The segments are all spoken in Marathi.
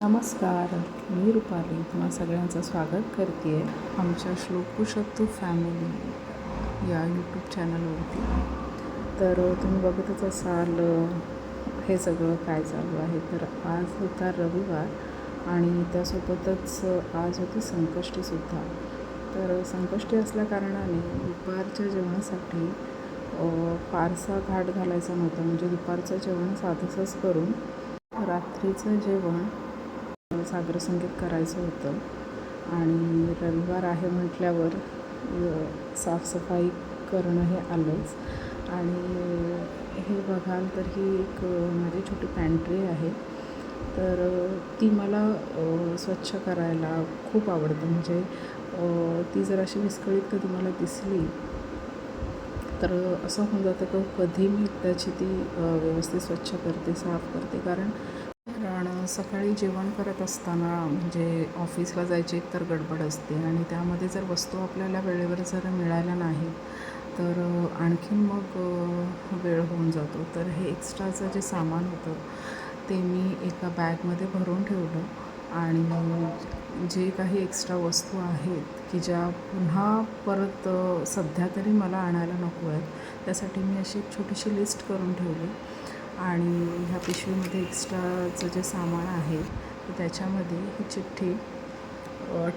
नमस्कार मी रुपाली तुम्हा सगळ्यांचं स्वागत करते आहे आमच्या श्लोकुशत्तू फॅमिली या यूट्यूब चॅनलवरती तर तुम्ही बघतच असाल हे सगळं काय चालू आहे? तर आज होता रविवार आणि त्यासोबतच आज होती संकष्टीसुद्धा तर संकष्टी असल्याकारणाने दुपारच्या जेवणासाठी फारसा घाट घालायचा नव्हता. म्हणजे दुपारचं जेवण साधसच करून रात्रीचं जेवण सागर संगीत करायचं होतं. आणि रविवार आहे म्हटल्यावर साफसफाई करणं हे आलंच. आणि हे बघाल तर ही एक माझी छोटी पॅन्ट्री आहे. तर ती मला स्वच्छ करायला खूप आवडतं. म्हणजे ती जर अशी विस्कळीत कधी मला दिसली तर असं होऊन जातं की कधी मी त्याची ती व्यवस्थित स्वच्छ करते साफ करते. कारण कारण सकाळी जेवण करत असताना म्हणजे ऑफिसला जायची एक तर गडबड असते आणि त्यामध्ये जर वस्तू आपल्याला वेळेवर जर मिळाल्या नाही तर आणखीन मग वेळ होऊन जातो. तर हे एक्स्ट्राचं जे सामान होतं ते मी एका बॅगमध्ये भरून ठेवलं आणि जे काही एक्स्ट्रा वस्तू आहेत की ज्या पुन्हा परत सध्या तरी मला आणायला नको आहेत त्यासाठी मी अशी एक छोटीशी लिस्ट करून ठेवली. आणि ह्या पिशवीमध्ये एक्स्ट्राचं जे सामान आहे त्याच्यामध्ये ही चिठ्ठी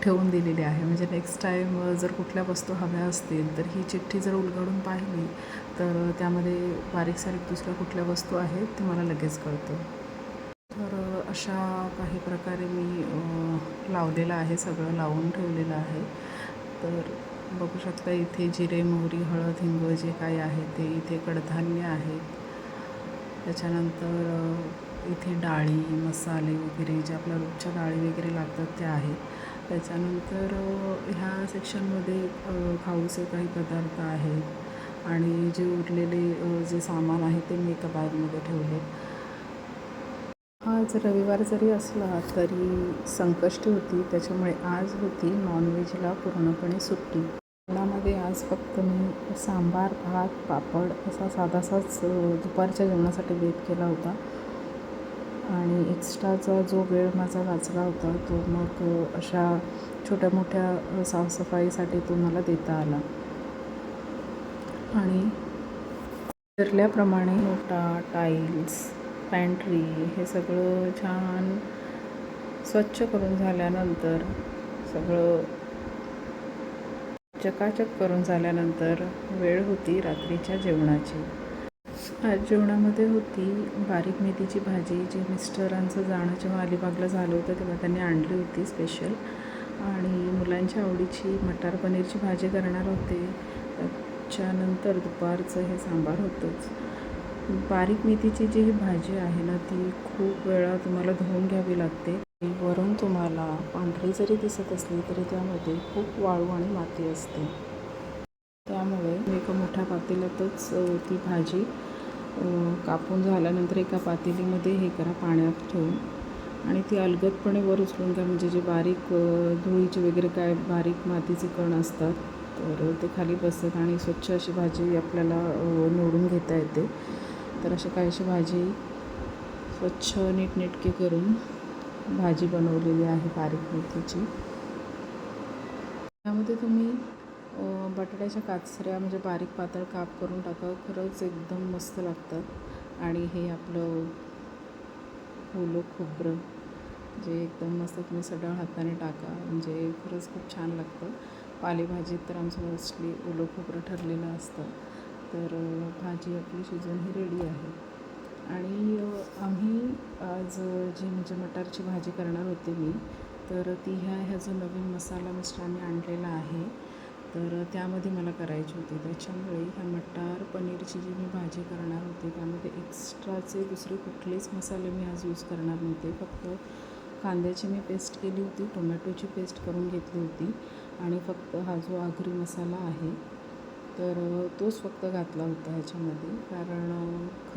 ठेवून दिलेली आहे. म्हणजे नेक्स्ट टाईम जर कुठल्या वस्तू हव्या असतील तर ही चिठ्ठी जर उलगडून पाहिली तर त्यामध्ये बारीक सारीक दुसऱ्या कुठल्या वस्तू आहेत ते मला लगेच कळतं. तर अशा काही प्रकारे मी लावलेलं आहे सगळं लावून ठेवलेलं आहे. तर बघू शकता इथे जिरे मोहरी हळद हिंग जे काही आहे ते इथे कडधान्य आहेत त्याच्यानंतर इथे डाळी मसाले वगैरे जे आपल्या रोजच्या डाळी वगैरे लागतात त्या आहेत. त्याच्यानंतर ह्या सेक्शनमध्ये खाऊचे काही पदार्थ आहेत आणि जे उरलेले जे सामान आहे ते मी एका बॅगमध्ये ठेवले आज रविवार जरी असला तरी संकष्टी होती. त्याच्यामुळे आज होती नॉनव्हेजला पूर्णपणे सुट्टी. जेवणामध्ये आज फक्त मी सांबार भात पापड असा साधासाच दुपारच्या जेवणासाठी बेत केला होता. आणि एक्स्ट्राचा जो वेळ माझा वाचला होता तो मग अशा छोट्या मोठ्या साफसफाईसाठी तो मला देता आला. आणि ठरल्याप्रमाणे नोटा टाईल्स पॅन्ट्री हे सगळं छान स्वच्छ करून झाल्यानंतर सगळं चकाचक करून झाल्यानंतर वेळ होती रात्रीच्या जेवणाची. आज जेवणामध्ये होती बारीक मेथीची भाजी जी मिस्टरांचं जाणं जेव्हा अलिबागला झालं होतं तेव्हा त्यांनी आणली होती स्पेशल आणि मुलांच्या आवडीची मटार पनीरची भाजी करणार होते. त्याच्यानंतर दुपारचं हे सांबार होतंच. बारीक मेथीची जी ही भाजी आहे ना ती खूप वेळा तुम्हाला धुवून घ्यावी लागते. वरून तुम्हाला पांढरी जरी दिसत असली तरी त्यामध्ये खूप वाळू आणि माती असते. त्यामुळे मी एका मोठ्या पातेल्यातच ती भाजी कापून झाल्यानंतर एका पातेलीमध्ये हे करा पाण्यात ठेवून. आणि ती अलगदपणे वर उचलून घ्या म्हणजे जे बारीक धुळीचे वगैरे काय बारीक मातीचे कण असतात तर ते खाली बसतात आणि स्वच्छ अशी भाजी आपल्याला निवडून घेता येते. तर अशा काहीशी भाजी स्वच्छ नीटनेटकी करून भाजी बनवलेली आहे बारीक मेथीची. त्यामध्ये तुम्ही बटाट्याच्या काचऱ्या म्हणजे बारीक पातळ काप करून टाका. खरंच एकदम मस्त लागतात. आणि हे आपलं ओलं खोबरं जे एकदम मस्त तुम्ही सडळ हाताने टाका. म्हणजे खरंच खूप छान लागतं. पालेभाजीत तर आमचं मोस्टली ओलं खोबरं ठरलेलं असतं. तर भाजी आपली शिजून ही रेडी आहे. आणि आम्ही आज जी म्हणजे मटारची भाजी करणार होते मी तर ती ह्या ह्या जो नवीन मसाला मिस्टरांनी आणलेला आहे तर त्यामध्ये मला करायची होती. त्याच्यामुळे ह्या मटार पनीरची जी मी भाजी करणार होते त्यामध्ये एक्स्ट्राचे दुसरे कुठलेच मसाले मी आज यूज करणार नव्हते. फक्त कांद्याची मी पेस्ट केली होती टोमॅटोची पेस्ट करून घेतली होती आणि फक्त हा जो आगरी मसाला आहे तर तोच फक्त घातला होता ह्याच्यामध्ये. कारण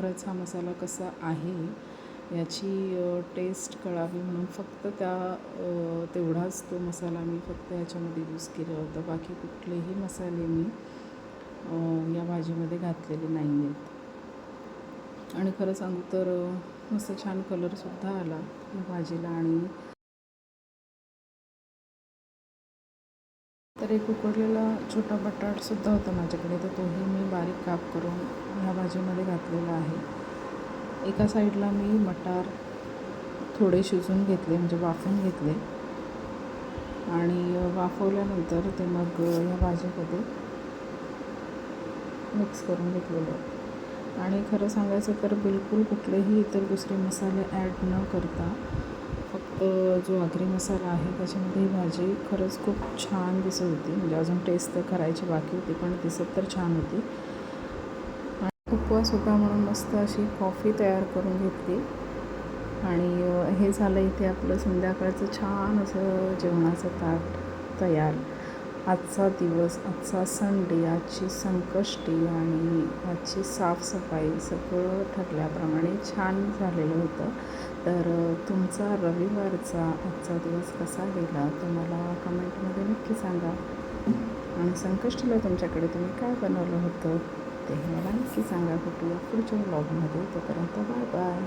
खरंच हा मसाला कसा आहे याची टेस्ट कळावी म्हणून फक्त त्या तेवढाच तो मसाला मी फक्त याच्यामध्ये यूज केला होता. बाकी कुठलेही मसाले मी या भाजीमध्ये घातलेले नाही आहेत आणि खरं सांगू तर मस्त छान कलरसुद्धा आला या भाजीला आणि तर एक उकडलेला छोटा बटाटसुद्धा होता माझ्याकडे. तर तोही मी बारीक काप करून ह्या भाजीमध्ये घातलेला आहे. एका साईडला मी मटार थोडे शिजून घेतले म्हणजे वाफून घेतले. आणि वाफवल्यानंतर ते मग ह्या भाजीमध्ये मिक्स करून घेतलेलं. आणि खरं सांगायचं तर बिलकुल कुठलेही इतर दुसरे मसाले ॲड न करता जो आगरी मसाला आहे त्याच्यामध्ये भाजी खरंच खूप छान दिसत होती. म्हणजे अजून टेस्ट तर करायची बाकी होती पण दिसत तर छान होती. आणि उपवास होता म्हणून मस्त अशी कॉफी तयार करून घेतली. आणि हे झालं इथे आपलं संध्याकाळचं छान असं जेवणाचं ताट तयार. आजचा दिवस आजचा संडे आजची संकष्टी आणि आजची साफसफाई सगळं ठरल्याप्रमाणे छान झालेलं होतं. तर तुमचा रविवारचा आजचा दिवस कसा गेला? तुम्हाला कमेंटमध्ये नक्की सांगा. आणि संकष्टीला तुमच्याकडे तुम्ही काय बनवलं होतं ते मला नक्की सांगा. भेटूया पुढच्या ब्लॉगमध्ये तोपर्यंत बाय बाय